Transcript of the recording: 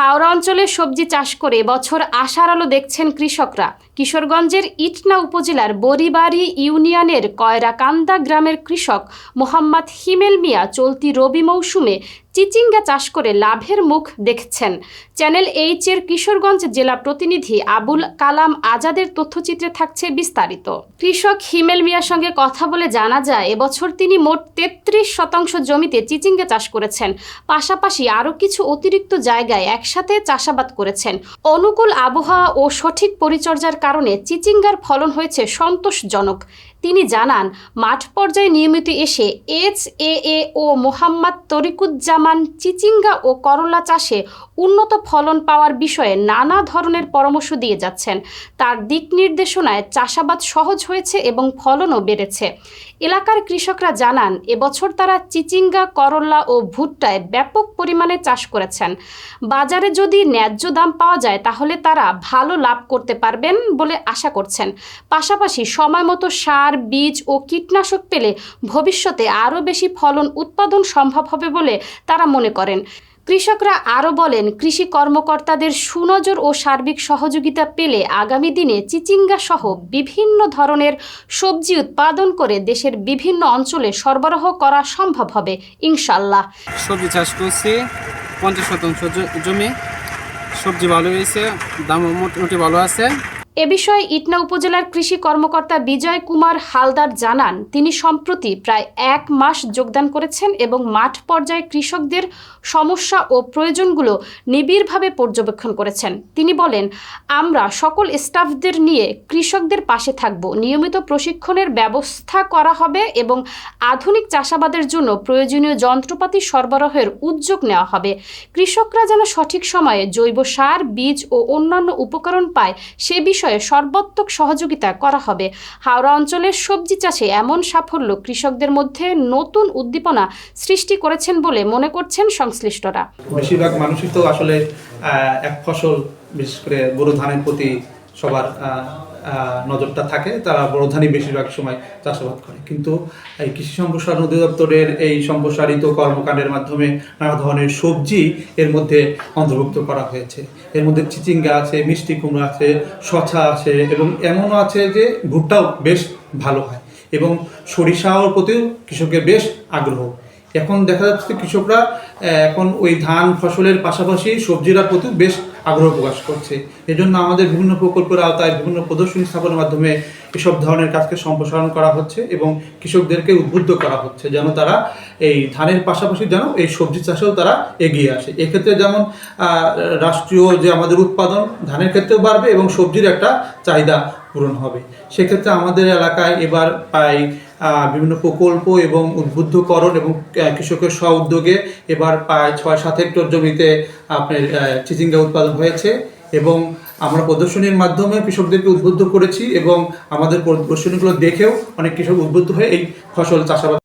হাওড়া অঞ্চলে সবজি চাষ করে বছর আশার আলো দেখছেন কৃষকরা। কিশোরগঞ্জের ইটনা উপজেলার বরিবাড়ি ইউনিয়নের কয়রাকান্দা গ্রামের কৃষক মোহাম্মদ হিমেল মিয়া চলতি রবি মৌসুমে চিচিঙ্গা চাষ করে লাভের মুখ দেখছেন। চ্যানেল এইচ এর কিশোরগঞ্জ জেলা প্রতিনিধি আবুল কালাম আজাদের তথ্যচিত্রে থাকছে বিস্তারিত। কৃষক হিমেল মিয়ার সঙ্গে কথা বলে জানা যায়, এবছর তিনি মোট তেত্রিশ শতাংশ জমিতে চিচিঙ্গা চাষ করেছেন। পাশাপাশি আরও কিছু অতিরিক্ত জায়গায় একসাথে চাষাবাদ করেছেন। অনুকূল আবহাওয়া ও সঠিক পরিচর্যার কারণে চিচিঙ্গার ফলন হয়েছে সন্তোষজনক। তিনি জানান, মাঠ পর্যায়ে নিয়মিত এসে এইচ এ এ ও মোহাম্মদ তরিকুজ্জামান চিচিঙ্গা ও করলা চাষে উন্নত ফলন পাওয়ার বিষয়ে নানা ধরনের পরামর্শ দিয়ে যাচ্ছেন। তার দিক নির্দেশনায় চাষাবাদ সহজ হয়েছে এবং ফলনও বেড়েছে। এলাকার কৃষকরা জানান, এবছর তারা চিচিঙ্গা, করলা ও ভুট্টায় ব্যাপক পরিমাণে চাষ করেছেন। বাজারে যদি ন্যায্য দাম পাওয়া যায়, তাহলে তারা ভালো লাভ করতে পারবেন বলে আশা করছেন। পাশাপাশি সময় মতো সার, বীজ ও কীটনাশক পেলে ভবিষ্যতে আরও বেশি ফলন উৎপাদন সম্ভব হবে বলে তারা মনে করেন। কৃষকরা আরও বলেন, কৃষি কর্মকর্তাদের সুনজর ও সার্বিক সহযোগিতা পেলে আগামী দিনে চিচিঙ্গা সহ বিভিন্ন ধরনের সবজি উৎপাদন করে দেশের বিভিন্ন অঞ্চলে সরবরাহ করা সম্ভব হবে ইনশাল্লাহ সবজি চাষ করছি, পঞ্চাশ শতাংশ জমি, সবজি ভালো হয়েছে, দামও মোটামুটি ভালো আছে। এ বিষয়ে ইটনা উপজেলার কৃষি কর্মকর্তা বিজয় কুমার হালদার জানান, তিনি সম্প্রতি প্রায় এক মাস যোগদান করেছেন এবং মাঠ পর্যায়ে কৃষকদের সমস্যা ও প্রয়োজনগুলো নিবিড়ভাবে পর্যবেক্ষণ করেছেন। তিনি বলেন, আমরা সকল স্টাফদের নিয়ে কৃষকদের পাশে থাকব। নিয়মিত প্রশিক্ষণের ব্যবস্থা করা হবে এবং আধুনিক চাষাবাদের জন্য প্রয়োজনীয় যন্ত্রপাতি সরবরাহের উদ্যোগ নেওয়া হবে। কৃষকরা যেন সঠিক সময়ে জৈব সার, বীজ ও অন্যান্য উপকরণ পায় সে বিষয়ে সর্বাত্মক সহযোগিতা করা হবে। হাওড়া অঞ্চলের সবজি চাষে এমন সাফল্য কৃষকদের মধ্যে নতুন উদ্দীপনা সৃষ্টি করেছেন বলে মনে করছেন সংশ্লিষ্টরা। বেশিরভাগ মানুষই তো আসলে এক ফসল, বিশেষ করে বোরো ধানের প্রতি সবার নজরটা থাকে, তারা বোরো ধানই বেশিরভাগ সময় চাষাবাদ করে। কিন্তু এই কৃষি সম্প্রসারণ অধিদপ্তরের এই সম্প্রসারিত কর্মকাণ্ডের মাধ্যমে নানা ধরনের সবজি এর মধ্যে অন্তর্ভুক্ত করা হয়েছে। এর মধ্যে চিচিঙ্গা আছে, মিষ্টি কুমড়া আছে শশা আছে এবং এমনও আছে যে ভুট্টাও বেশ ভালো হয় এবং সরিষার প্রতিও কৃষকের বেশ আগ্রহ। এখন দেখা যাচ্ছে কৃষকরা এখন ওই ধান ফসলের পাশাপাশি সবজির প্রতি বেশ আগ্রহ প্রকাশ করছে। এজন্য আমাদের বিভিন্ন প্রকল্পের আওতায় বিভিন্ন প্রদর্শনী স্থাপনের মাধ্যমে এসব ধরনের কাজকে সম্প্রসারণ করা হচ্ছে এবং কৃষকদেরকে উদ্বুদ্ধ করা হচ্ছে যেন তারা এই ধানের পাশাপাশি যেন এই সবজি চাষেও তারা এগিয়ে আসে। এক্ষেত্রে যেমন রাষ্ট্রীয় যে আমাদের উৎপাদন, ধানের ক্ষেত্রেও বাড়বে এবং সবজির একটা চাহিদা পূরণ হবে। সেক্ষেত্রে আমাদের এলাকায় এবার প্রায় বিভিন্ন প্রকল্প এবং উদ্বুদ্ধকরণ এবং কৃষকের স্ব উদ্যোগে এবার প্রায় ছয় সাত হেক্টর জমিতে আপনার চিচিঙ্গা উৎপাদন হয়েছে এবং আমরা প্রদর্শনীর মাধ্যমে কৃষকদেরকে উদ্বুদ্ধ করেছি এবং আমাদের প্রদর্শনীগুলো দেখেও অনেক কৃষক উদ্বুদ্ধ হয়ে এই ফসল চাষাবাদ